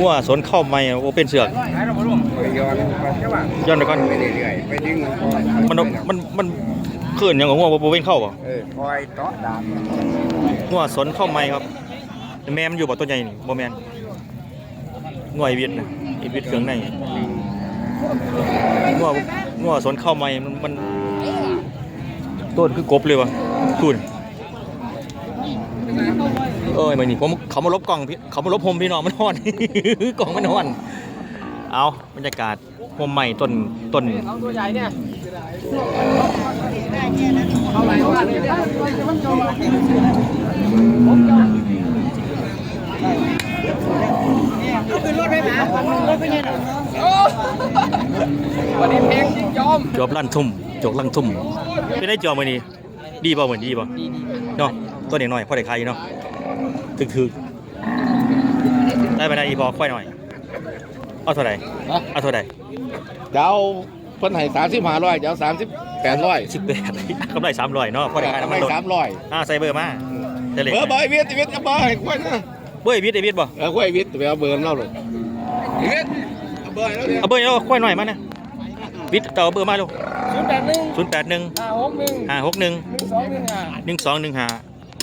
หัวสนเข้าไม่โอเป็นเสือกย้อนไปก่อนไปเรื่อยๆไปดึงมันมันมันขึ้นย่างของหัวโอเป็นเข้าบ่ะเออคอยเตาะดามหัวสนเข้าไม่ครับแม่มันอยู่บ่ตัวใหญ่นี่บ่แม่นงัวไอวิทย์นะไอวิทย์เครื่องในงัวงัวสนเข้าไม่มันมันต้นคือกบเลยวะคุณ เอ้ยมันนี่ผมเขามาลบกล่องพี่เขามาลบผมพี่น้องมันนอน กล่องมันนอน เอาบรรยากาศผมใหม่ต้นต้นตัวใหญ่เนี่ยวันนี้เพลงจิงยอมจบลั่นทุ่มจกลั่นทุ่มเป็นได้จอมือนี้ดีป่ะเหมือนดีป่ะเนาะตัวเด็กหน่อยพ่อเด็กใครเนาะ ถึกถึกได้ไปได้อีพอค่อยหน่อย เอาเท่าไหร่เอาเท่าไหร่เจ้าเพิ่นให้สามสิบห้าร้อยเจ้าสามสิบแปดร้อยสิบแปดกำไรสามร้อยเนาะพ่อเด็กใครน้ำมันให้ลดสามร้อยอ่าใส่เบอร์มาเจะเล็กเบอร์เบอร์ไอ้เวิทย์ไอ้เวิทย์เอาเบอร์ให้ควายนะเบอร์ไอวิทย์ไอวิทย์บ่เออควายไอ้เวิทย์ไปเอาเบอร์เราเลยไอ้เวิทย์เอาเบอร์ให้เราเลยเอาเบอร์เอาค่อยหน่อยมานะวิทย์ต่อาเบอร์มาลูกศูนย์แปดหนึ่งศูนย์แปดหนึ่งห้าหกหนึ่งห้าหกหนึ่งหนึ่งสองหนึ่งห้าหนึ่งสองหนึ่งห้า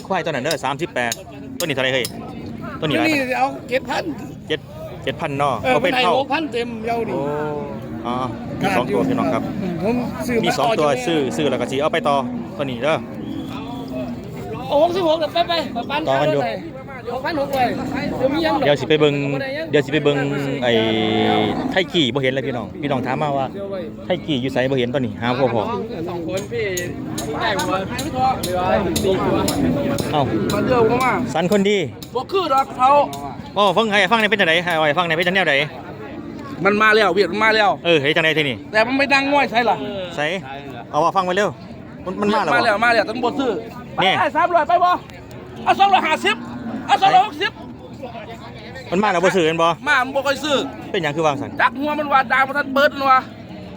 ควายตัวนั้นเด้อสามสิบแปดตัวนี้เท่าไหรเฮ้ยตัวนี้อะไรนี่เอาเก็บพันเจ็ดเจ็ดพันเนาะเออเขาเป็เป็นนไอ้เท่าหกพันเต็มเยาดิโอ้อ๋อมีสองตัวพี่น้องครับ ผมซื้อมีสองตัวซื้อซื้อแล้วก็สีเอาไปต่อตัวนี้เด้อ โอ้หกสิบหกเดี๋ยวไปไปปันต่อกันอยู่ หกพันหกเลยเดี๋ยวมียังเดี๋ยวสิไปเบิ่งเดี๋ยวสิไปเบิ่งไอ้ไทกี่บ่เห็นเลยพี่น้อง พี่น้องถามมาว่าไทกี่อยู่ไสบ่เห็นตัวนี้หาบ่พอสองคนพี่ได้หัวเหลือสี่หัวเอ้ามันเดียวก็มาสันคนดีบ่คือดอกเขาอ๋อฟังให้ฟังในเป็นจังได๋ให้ไว้ฟังในเป็นจังแนวใดมันมาแล้วเวียดมันมาแล้ว เออเฮ็ดจังได๋ทีนี่แต่มันไม่ดังง่อยใช่ล่ะไสเอาว่าฟังไว้เร็ว มันมันมาแล้วมาบ่แล้วมาแล้วต้องบ่ซื้อนี่ ไปสามร้อยไปบ่เอาสองร้อยห้าสิบเอาสองร้อยหกสิบมันมาแล้วบ่ซื้อกันบ่มามันบ่ค่อยซื้อเป็นหยังคือวางสันจักหัวมันว่าดาวมันทันเบิดมันว่า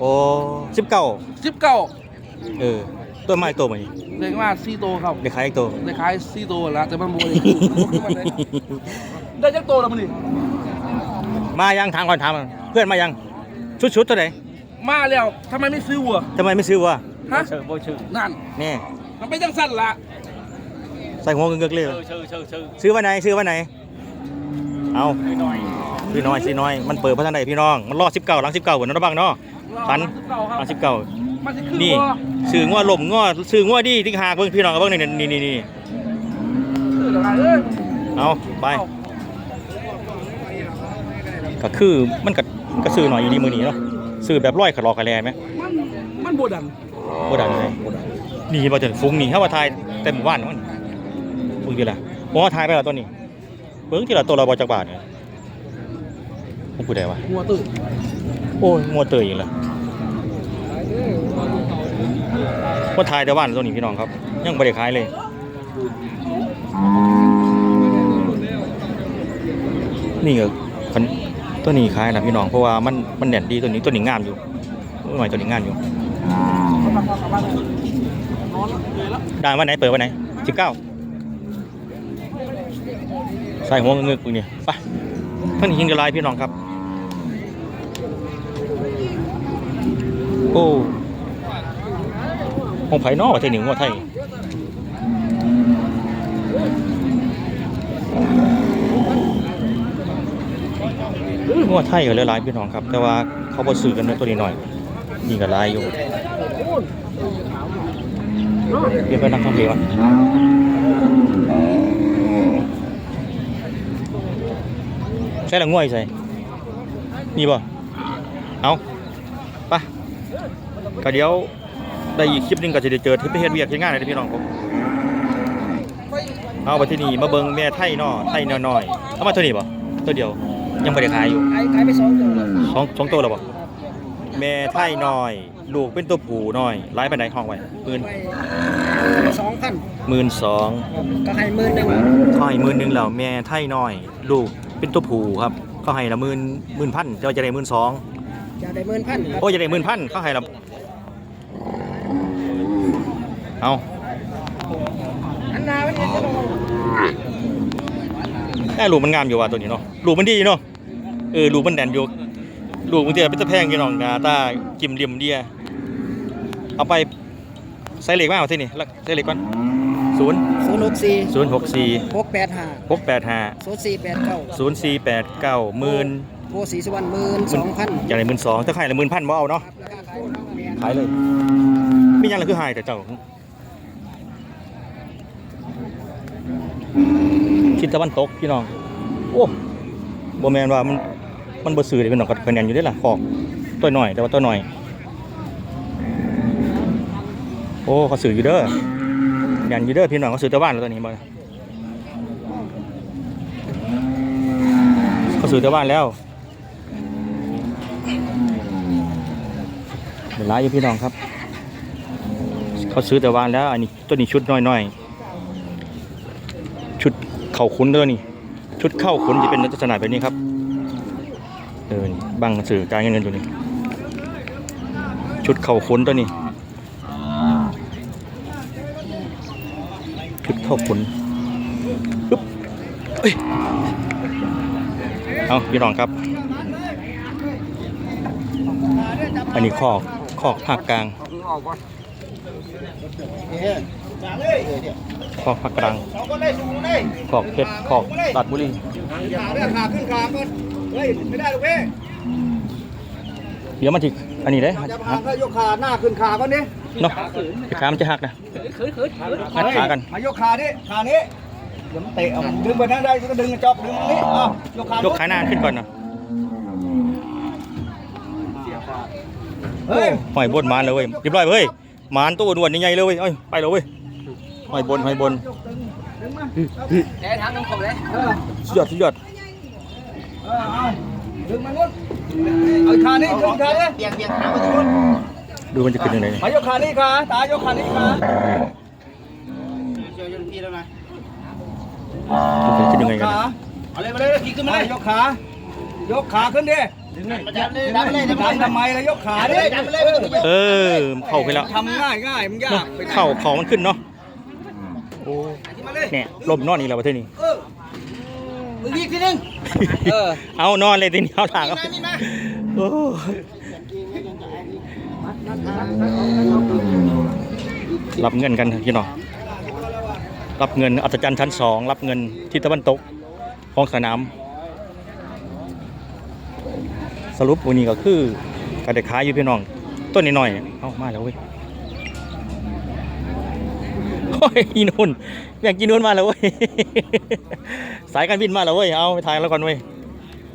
โอ้19 สิบเก้าเออตัวไม้ตัวใหม่เด็กมาสี่โตครับได้ขายอีกตัวได้ขายสี่โตแล้วแต่มันโมเลยได้จักโตแล้วมันนี่มายังถามก่อนถามก่อนเพื่อนมายังชุดชุดตัวไหนมาแล้วทำไมไม่ซื้อวัวทำไมไม่ซื้อวะฮะบ่ชื่อนั่นนี่มันไม่จังสั้นละ ใส่หัวเงือกๆเลยชื่อชื่อชื่อซื้อวันไหนซื้อวันไหน เอาพี่น้อยพี่น้อยสิน้อยมันเปิดพัฒนาพี่น้องมันรอสิบเก้าหลังสิบเก้าเหมือนนรบังเนาะพันเก้าคหลัรับงสิบเก้ามันจะขึ้นนี่วัวซื้อง้อลมง้อซื้อง้อดีที่หากเบิ่งพี่น้องกับเบิ่งนี่นี่นี่นี่ซื้อแล้วไงเอ้ยเอาไปก็คือมันก็ก็ซื้อหน่อยอยู่ดีมือนี้เนาะซื้อแบบร้อยขะลอกขะแลไหมมันมันโบดันบ่ได้เลยนี่บ่จนฟุ้งนี่ถ้าว่าทายเต็มหมู่บ้านมัน ฟุ้งอยู่ล่ะบ่ว่าทายไปแล้วตัวนี้ เบิ่งที่ละตัวละบ่จักบาทเนี่ยผมกูได้วะหัวตื่นโอ้ยมัวเตยอีกแล้วว่าทายแต่บ้านตัวนี้พี่น้องครับ ยังบ่ได้ขายเลยนี่ก็คันตัวนี้ขายนะพี่น้องเพราะว่ามันมันแน่นดีตัวนี้ตัวนี้งามอยู่หน่อยตัวนี้งามอยู่ได้วันไหนเปิดวันไหนสิบเก้า ใส่หัวเงือกๆนี่ไปท่านหินกระลายพี่น้องครับ โอ้ของไผ่นอกประเทศหนึ่งว่าไทยว่าไทยก็หลายๆพี่น้องครับ แต่ว่าเขาบ่ซื้อกันในตัวนี้หน่อยนี่ก็หลายอยู่เรียกไปนั่งทำเพลงว ใช่ละง่วยใส่นี่บ่เอาไปก็เดี๋ยวได้อีกคลิปหนึงก็จะได้เจอที่ไปเฮ็ดเวียกเฮ็ดงานเลยพี่น้องผมเอาไปที่นี่มาเบิ่งแม่ไทยเนาะไทยน้อยๆเอามาตัวนี้บ่ตัวเดียวยังบ่ได้ขายอยู่ขายขายไปสองตัวเลยสองสองตัวแล้วบ่แม่ไทยน้อย ลูกเป็นตัวผู้น้อยร้ายปานใดห้องไว้หมื่นไปสองพันหมื่นสองก็ให้หมื่นหนึ่งเขาให้หมื่นหนึงแล้วแม่ไทยน้อย ลูก เป็นตัวผู้ครับ เขาให้ละหมื่นหมื่นพันเจ้าจะได้หมื่นสองจะได้หมื่นพันครับโอ้ยจะได้หมื่นพันเขาให้ละเอาอันนาวันนี้จะลงแค่ลูกมันงามอยู่ว่ะตัวนี้เนาะลูกมันดีเนาะเออลูกมันแดนอยู่ลูกมันเตียเป็นตะแพงพี่น้องหนาตากิมเดียมเดียเอาไปใส่เหล็กมาเอาที่นี่แล้วใส่เหล็กก่อน ศูนย์ศูนย์หกสี่ศูนย์หกสี่หกแปดห้าหกแปดห้าศูนย์สี่แปดเก้าศูนย์สี่แปดเก้าหมื่นโพสีสุวรรณหมื่นสองพันอย่างไรหมื่นสองถ้าขายละหมื่นพันบ่เอาเนาะขายเลยไม่ยังละคือหายแต่เจ้าทิศตะวันตกพี่น้องโอ้บ่แมนว่ามันมันบ่ซื้อเลยพี่น้องก็คะแนนอยู่ได้อล่ะขอกตัวหน่อยแต่ว่าตัวหน่อย โอ้เขาซื้ออยู่เด้อ แมนยูเด้อพี่น้องเขาซื้อตะบ้านแล้วตัวนี้บ่เขาซื้อตะบ้านแล้วเดี๋ยวร้ายอยู่พี่น้องครับ เขาซื้อต่วานแล้วอันนี้ตัวนี้ชุดน้อยๆ ชุดเข่าขุนตัวนี้ชุดเข้าขุนจะเป็นลักษณะแบบนี้ครับเออนี่บังสื่อการเงินตัวนี้ ชุดเข่าขุนตัวนี้ ชุดเข้าขุนปึ๊บเอ้าพี่น้องครับ อันนี้คอกคอกภาคกลางคอกภาคกลางคอกเพชรคอกตัดบุรีเดี๋ยวมันจิอันนี้เด้จะพาเขายกขาหน้าขึ้นขาก่อนดิ เนาะขามันจะหักนะเคยเคยเคยหักขากัน มายกขาดิขานี้เดี๋ยวมันเตะเอาดึงไปนั่นได้ก็ดึงจอบดึงตรงนี้อ้าวยกขายกขาหน้าขึ้นก่อนนะเฮ้ยหอยบนมานเลยเว้ยเรียบร้อยเว้ยมานตัวอ้วนๆใหญ่ๆเลยเว้ยเอ้ยไปเลยเว้ยหอยบนหอยบนแล้ทางน้องผมเลยเออสุดยอดสุดยอดเออเอาดึงมันนู้นเอาอีกขานี้ดึงขานี้ ดูมันจะขึ้นยังไงเนี่ยมายกขานี้ขาตายกขานี้ขาดูมันจะขึ้นยังไงกันขาเนี่ยเอาเลยมาเลยขี่ขึ้นมาเลยยกขายกขาขึ้นดิดันเลยดันเลยดันทำไมล่ะยกขาดิดันไปเลยเออเข้าไปแล้วทำง่ายง่ายมันยากเข่าเข่ามันขึ้นเนาะโอ้มาเลยเนี่ยลมนอนนี่แหละประเทศนี้เออมึงอีกทีนึงเออเอานอนเลยทีนี้เอาถางเอาโอ้ รับเงินกันพี่น้องรับเงินอัศจรรย์ชั้นสองรับเงินทิศตะวันตกของสนาม สรุปวันนี้ก็คือการเด็กขายอยู่พี่น้องต้นนิดหน่อยเอามาแล้วเว้ยโอ้ยอีนุ่นอยากกินนุ่นมาแล้วเว้ยสายการบินมาแล้วเว้ยเอาไปถ่ายแล้วก่อนเว้ย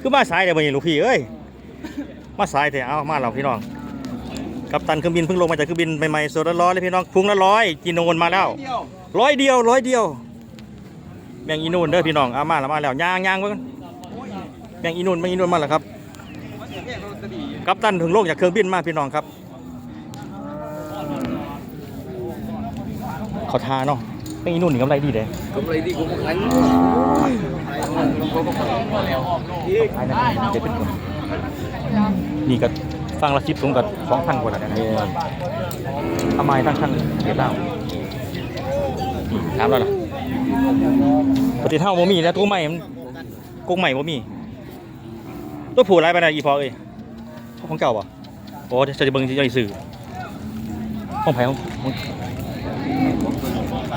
คือมาสายแต่บ่นี่ลูกพี่เอ้ยมาสายแต่เอามาเราพี่น้อง กัปตันเครื่องบินเพิ่งลงมาจากเครื่องบินใหม่ๆสดร้อนๆเลยพี่น้องพุงละร้อยกินโนนมาแล้วเดียวร้อยเดียวร้อยเดียวแบ่งอีนูนเด้อพี่น้องเอามาแล้วมาแล้วย่างย่างไว้กันแบ่งอีนูนแบ่งอีนูนมาแล้วครับ กัปตันถึงลงจากเครื่องบินมาพี่น้องครับเขาทาเนาะแบ่งอีนูนนี่กำไรดีเด้กำไรดีกูมาขายเจ็ดเป็นคนนี่ก็ ฟังละคลิปสูงกับสองพันกว่าแล้วนะทำไมตั้งขั้นเดี๋ยวเล่านี่ถามแล้วล่ะปกติเท่าโมมีแล้วตัวใหม่มันกุ้งใหม่โมมีตัวผูไรไปนะอีพอเอ้ยของเก่าป่ะโอ้จะจะเบิ่งจะสื่อห้องไผ่ของของ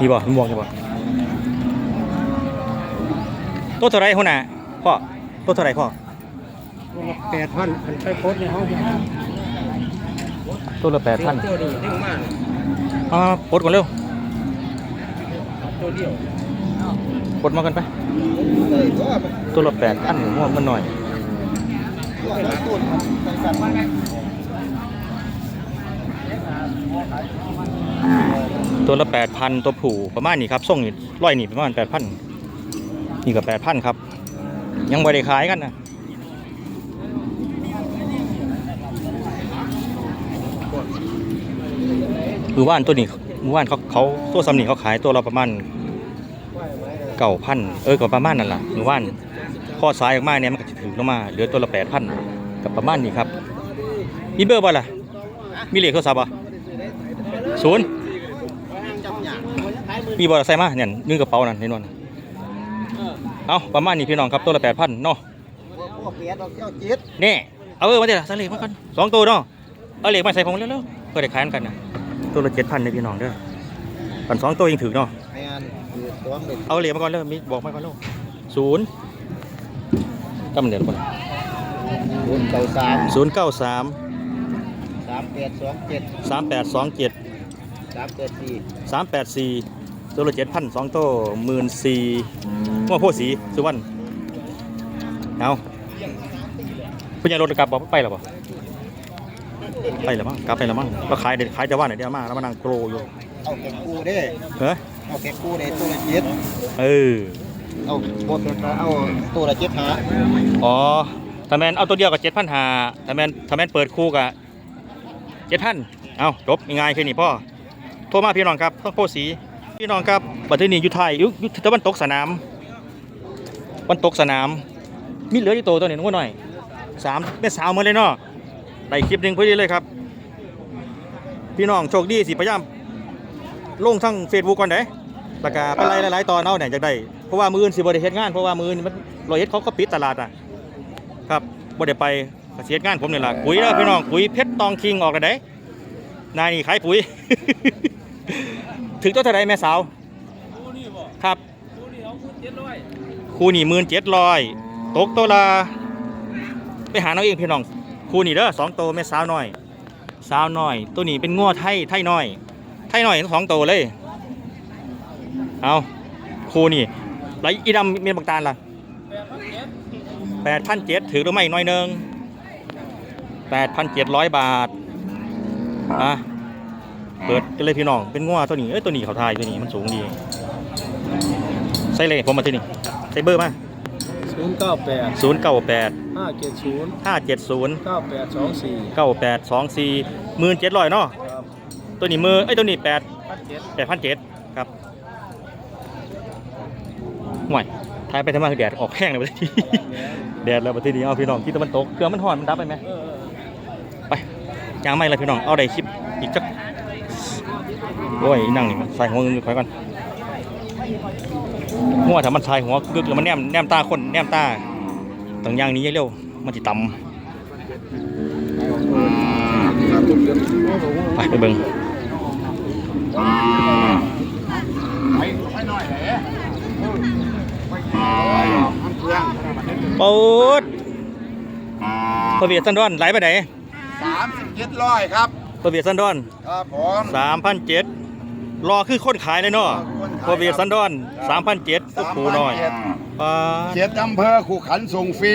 นี่บ่ม่วงนี่บ่ตัวเท่าไรหัวหน้าพ่อตัวเท่าไรพ่อ แปดพันไปโพสในห้องตัวละแปดพันตัวนี้ที่มามาปลดก่อนเร็วตัวเดียวปลดมากันไป ตัวละแปดพันหัวมันหน่อยตัวละแปดพันตัวผูประมาณนี้ครับส่งนี่ร้อยนี่ประมาณแปดพันนี่ก็แปดพันครับ ยังไม่ได้ขายกันนะ มือว่านตัวนี้มือว่านเขาเขาตัวสำนีเขาขายตัวเราประมาณเก่าพันเออก็ประมาณนั่นแหละมือว่านข้อซ้ายออกมาเนี่ยมันก็จะถึงลงมาเหลือตัวละแปดพันกับประมาณนี้ครับมีเบอร์บ่ล่ะมีเลขโทรศัพท์บ่ศูนย์มีบอลใส่มาเนี่ยนึ่งกระเป๋านั่นเห็นบ่นเอาประมาณนี้พี่น้องครับตัวละแปดพันเนาะเปียดอเนี่เอาเออมาเดี๋ยวใส่เล็กมาก่อนสองตัวเนาะเอาเล็กมาใส่ผมเร็วๆเพื่อได้ขายกันนะ ตัวละเจ็ดพันเลยพี่น้องเด้อปันสองตัวยังถือเนาะแม่นคือตัวหนึ่งเอาเหล็กมาก่อนเร็วมีบอกมาก่อนเร็วศูนย์กำเนิดก่อนศูนย์เก้าสามศูนย์เก้าสามสามแปดสองเจ็ดสามแปดสองเจ็ดสามแปดสี่สามแปดสี่ตัวละเจ็ดพันสองตัวหมื่นสี่มั่วโพสีสุวรรณเอาเพี่นยังรถกลับบอกไปหรอเปล่า ไปแล้วมั้งกลับไปแล้วมั้งก็ขายเด็ดขายจะว่าไหนเดี๋ยวมาแล้วมานั่งโกรอยู่เอาแกกูเด้เฮ้ยเอาแกกูเด้ตัวละเจ็ดเออเอาบทเอาตัวละเจ็ดหาอ๋อถ้าแมนเอาตัวเดียวกับเจ็ดพันหาถ้าแมนถ้าแมนเปิดคู่กับเจ็ดพันเอาจบง่ายๆแค่นี้พ่อโทรมาพี่น้องครับต้องโพสีพี่น้องครับบัดนี้อยู่ไทยอยุยุตะวันตกสนามวันตกสนาม มีเหลืออยู่ตัวตัวหนึ่งว่าหน่อยสามแม่สาวหมาเลยเนาะ ได้คลิปหนึ่งพอดีเลยครับ พี่น้องโชคดีสิพยายามลงทั้งเฟซบุ๊กก่อนเด้แล้วก็ไปไล่หลายๆตอนเอาเนี่ยจากได้เพราะว่ามืออื่นสิบริเฮ็ดงานเพราะว่ามือนมันรอยเฮ็ดเขาก็ปิดตลาดอะครับบ่ได้ไปก็สิเฮ็ดงานผมนี่ล่ะปุ๋ยแล้วพี่น้องปุ๋ยเพชรตองคิงออกกันได้นายนี่ขายปุ๋ย ถึงตัวเท่าไรแม่สาวครับคูนี่เอาคู่เจ็ดร้อยคูนี่หมื่นเจ็ดร้อยตกตัวละไปหาเอาเองพี่น้อง คูนี่เด้อสองตัวแม่สาวน้อย สาวน้อย ตัวนี้เป็นง้อไทยไทยน้อย ไทยน้อยทั้งสองตัวเลย เอาคูนี่แล้วอีดำเมียนบักตาลล่ะแปดพันเจ็ดแปดพันเจ็ดถือหรือไม่น้อยหนึงแปดพันเจ็ดร้อยบาท อะ เปิดกันเลยพี่น้อง เป็นง้อตัวนี้ เอ้ยตัวนี้เขาทายตัวนี้มันสูงดีใส่เลยผมมาที่นี่ใส่เบอร์มาศูนย์เก้าแปดศูนย์เก้าแปด ห้าเจ็ดศูนย์ห้าเจ็ดศูนย์เก้าแปดสองสี่เก้าแปดสองสี่หมื่นเจ็ดร้อยเนาะครับตัวนี้มือไอ้ยตัวนี้แปดพันเจ็ดแปดพันเจ็ดครับห่วยทายไปทำไมคือแดดออกแห้งเลยประเทศนี้ แดดแล้วประเทศนี้เอาพี่น้องที่ตะวันตกเครื่องมันห่อนมันดับไปไหม เออไปจางไม่เลยพี่น้อง เอาได้คลิปอีกจัก โอ้ยนั่งนี่มันใส่หัวเงินคอยก่อนหัวถ้ามันใส่หัวกึกแล้วมันแนมแนมตาคนแนมตา ต้องอย่างนี้เร็วมันจิต่ำไปไปเบิ่งปูดพระเวียดสันดอนไหลไปไหนสามสิบเจ็ดร้อยครับพระเวียดสันดอนครับผมสามพันเจ็ดรอคือคนขายเลยเนาะคนขายพระเวียดสันดอนสามพันเจ็ดก็ปูน้อย ปาด เจ็ดอำเภอขู่ขันส่งฟรี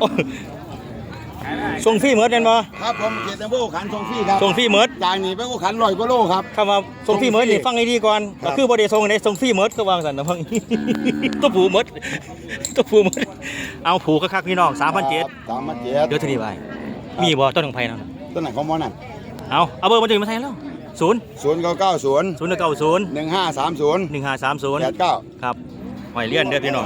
โอ้ยส่งฟรีเหมือนกันบ่ครับผมเจ็ดอำเภอขู่ขันส่งฟรีครับส่งฟรีเหมือนอย่างนี้ไปขู่ขันลอยกว่าโลครับ คำว่าส่งฟรีเหมือนนี่ฟังให้ดีก่อนครัก็บคือบ่ได้ส่งในส่งฟรีเหมือนก็วางสันนะพัง ตัวผูเหมือนตัวผูเหมือนเอาผูคักๆพี่น้อง3,700สามพันเจ็ดเดี๋ยวทีนี้ไปมีบ่ต้นของไผนั่นน่ะต้นไหนของมอนั่นเอาเอาเบอร์มาถึงมาใส่แล้ว 0ศูนย์เก้าเก้าศูนย์0 9 0หนึ่งห้าสามศูนย์1 5 3แปด0เก้าครับหอยเลี่ยนเด้อพี่น้อง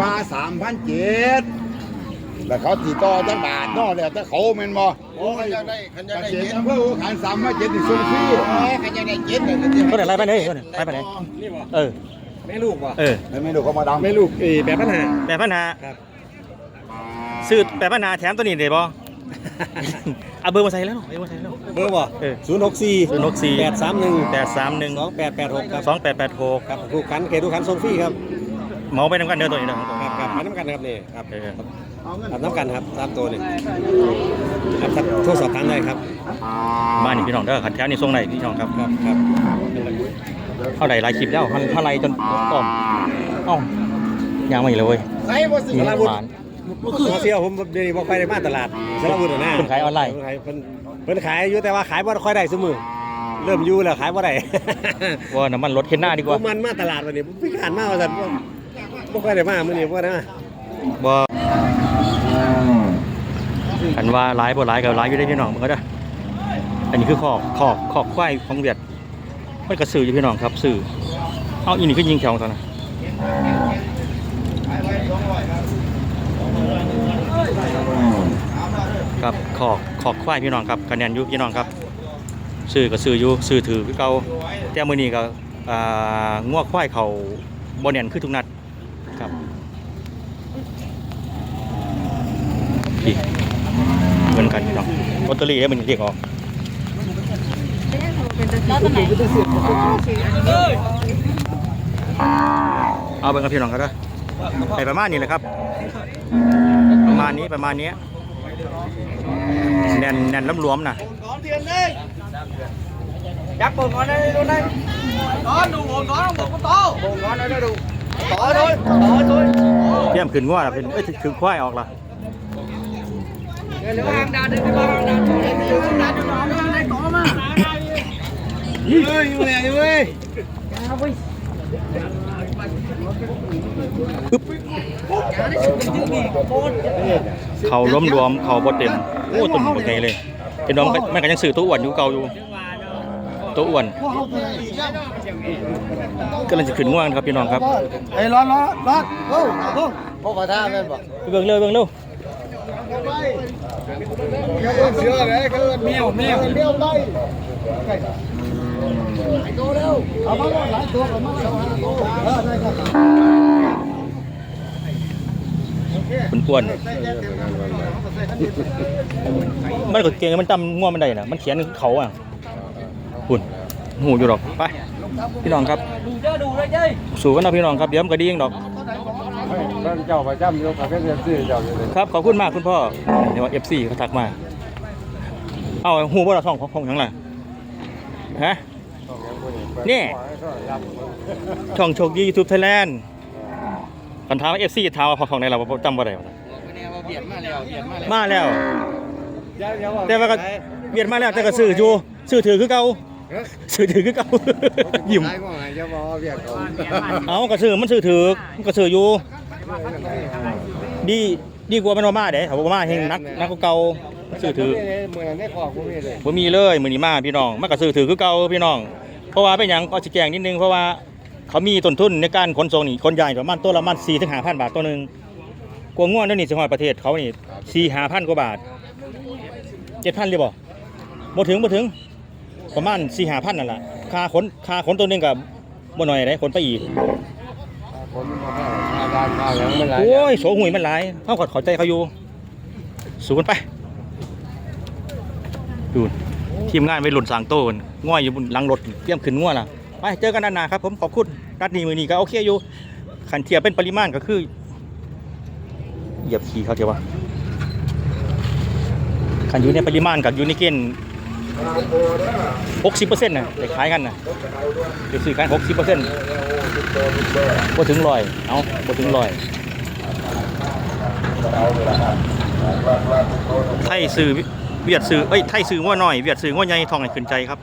ว่าสามพันเจ็ดแล้วเขาติดต่อจังบาทเนอแล้วแต่เขาแม่นบ่โอ้ยได้คันจะได้เจ็ดอำเภอขู่ขันสามพันเจ็ดนี่ส่งฟรีคันจะได้เจ็ดเนี่ยก็ได้ไล่ไปเลยก็ได้ไล่ไปไหนเออแม่ลูกวะเออไม่รู้เขามาดำแม่ลูกเอแปดพันห้าแปดพันหาครับซื้อแปดพันหาแถมตัวนี้ได้บ่ เอาเบอร์มาใส่แล้วเนาะเอาเบอร์มาใส่แล้ว เบอร์บ่เออศูนย์หกสี่ศูนย์หกสี่แปดสามหนึ่งแปดสามหนึ่งสองแปดแปดหกครับสองแปดแปดหกครับลูกขันเกดูขันส่งฟรีครับเหมาไปน้ำกันเด้อตัวนี้เด้อของตัวครับครับมาน้ำกันครับนี่ครับเออครับน้ำกันครับตามตัวนี่ครับครับโทรสอบถามได้ครับบ้านนี่พี่น้องเด้อขันแถวนี่ส่งไหนพี่น้องครับครับครับเท่าไหร่หลายคลิปแล้วเท่าไหร่จนต้อมเอ้ายังไม่เลยเว้ยใส่บ่สิมีสารวุฒิหวาน เมื่อคืนเที่ยวผมเดี๋ยวนี้บ่ค่อยได้มาตลาดสารวุฒิน่ะเพิ่นขายออนไลน์ เพิ่นขายเพิ่นเพิ่นขายอยู่แต่ว่าขายบ่ค่อยได้ซุมื้อเริ่มอยู่แล้วขายบ่ได้ ว่าน้ำมันลดขึ้นหน้าดีกว่าผมมันมาตลาดวันนี้ผมพิการมาว่าซั่นบ่บ่ค่อยได้มามื้อนี้บ่ได้มาบ่อันว่าหลายบ่หลายกับหลายอยู่ได้พี่น้องมึงก็ได้ออันนี้คือขอกขอกขอกควายของเวียดมันก็ซื้ออยู่พี่น้องครับซื้อเอาอีนี่ก็ยิงแถวตอนนั้น ครับขอกขอกควายพี่น้องครับคะแนนยุพี่น้องครับซื้อก็ซื้อยุซื้อถือพี่เกาแต่มื้อนี้ก็อ่าง้วควายเขาบ่เนียนขึ้นทุกนัดครับพี่เหมือนกันพี่น้องลอตเตอรี่ได้มันเรียกออกเอาเป็นกับพี่น้องก็ได้ไปประมาณนี้แหละครับ มาณนี้ประมาณนี้แน่นแน่นล้ำรวมๆนะจับบงก่อนได้ดูได้ก่อนดูบงก่อนบงก็โตบงก่อนได้ดูต่อเลยต่อเลยเตรียมขึ้นง้อละเป็นเอ้ยถึงควายออกละเดี๋ยววางดาวเดี๋ยววางดาวเดี๋ยววางดาวเดี๋ยววางดาวได้ต่อมาเฮ้ยอยู่ไหนอยู่เว้ย เขาล้มรวมเขาบดเต็มโอ้ตุ่มบดไงเลยเป็นน้องแม่ก็ยังสื่อตัวอ้วนอยู่เก่าอยู่ตัวอ้วนก็เลยจะขึ้นง่วงครับพี่น้องครับไอ้ร้อนร้อนร้อนโอ้โหพ่อกระทะแม่นบ่ไปเบิ่งเร็วเบิ่งเร็วเสือเลยเกินเมียวเมียวเมียวไล่เอามาหลายตัวเอามาหลายตัวเออได้ครับคุณอ้วนมันก็เก่งมันจำง่วงมันได้น่ะมันเขียนเขาอะคุณหูอยู่ดอกไปพี่น้องครับสู้กันนะพี่น้องครับเดี๋ยวมันก็ดีเองดอกเจ้าประจำยกกับเป็นซื้อเจ้าครับขอบคุณมากคุณพ่อเดี๋ยวเอฟซีเขาทักมาเอาหูบ่เราท่องของของหยังล่ะฮะนี่ช่องโชคดียูทูบไทยแลนด์ คันถามเอฟซีถามว่าของของไหนเราบ่จำบ่ได้ว่าเนี่ยมาเบียดมาแล้วเบียดมาแล้วมาแล้ว แต่ว่าก็เบียดมาแล้วแต่ก็ซื้ออยู่ซื้อถือคือเก่าซื้อถือคือเก่ายิ้มใช่ว่าไงจะบอกเรียกเขาเอาก็ซื้อมันซื้อถือมันก็ซื้ออยู่ดีดีกว่ามันบ่มาเด้ถ้าบ่มาเฮงนักนักกว่าเก่าซื้อถือเหมือนในขอบพวกนี้เลยบ่มีเลยมื้อนี้มาพี่น้องมันก็ซื้อถือคือเก่าพี่น้อง เพราะว่าเป็นหยังก็สิแจ้งนิดนึงเพราะว่า เขามีต้นทุนในการขนส่งนี่คนใหญ่ประมาณตัวละประมาณ4ถึง5,000บาทตัวหนึ่งกวงง่วนเดี๋ยวนี้สิฮอดประเทศเขานี่4 5,000กว่าบาท7,000เลยบ่บ่ถึงบ่ถึงประมาณ4 5,000นั่นแหละค่าขนค่าขนตัวหนึงก็บ่น้อยได้ขนไปอีกคนมาข้าวมาดานข้าวโอ้ยโสหุยมันหลายเขาขอเข้าใจเขาอยู่สู้กันไปดูทีมงานไปหล่นสางโต้นง่อยอยู่บนหลังรถเตรียมขึ้นง่วล่ะ ไปเจอกันด้านหน้าครับผมขอบคุณรัดนี้มือนี้ก็โอเคอยู่ขันเทียบเป็นปริมาณก็คือ เหยียบขี่เขาเทียบว่าขันอยู่ในปริมาณกับอยู่ในเกณฑ์หกสิบเปอร์เซ็นต์นะไปขายกันนะไปซื้อกันหกสิบเปอร์เซ็นต์บ่ถึงร้อย เอาบ่ถึงร้อยไทยซื้อเวียดซื้อเอ้ยไทยซื้อว่าน้อยเวียดซื้อว่าใหญ่ทองให้ขึ้นใจครับ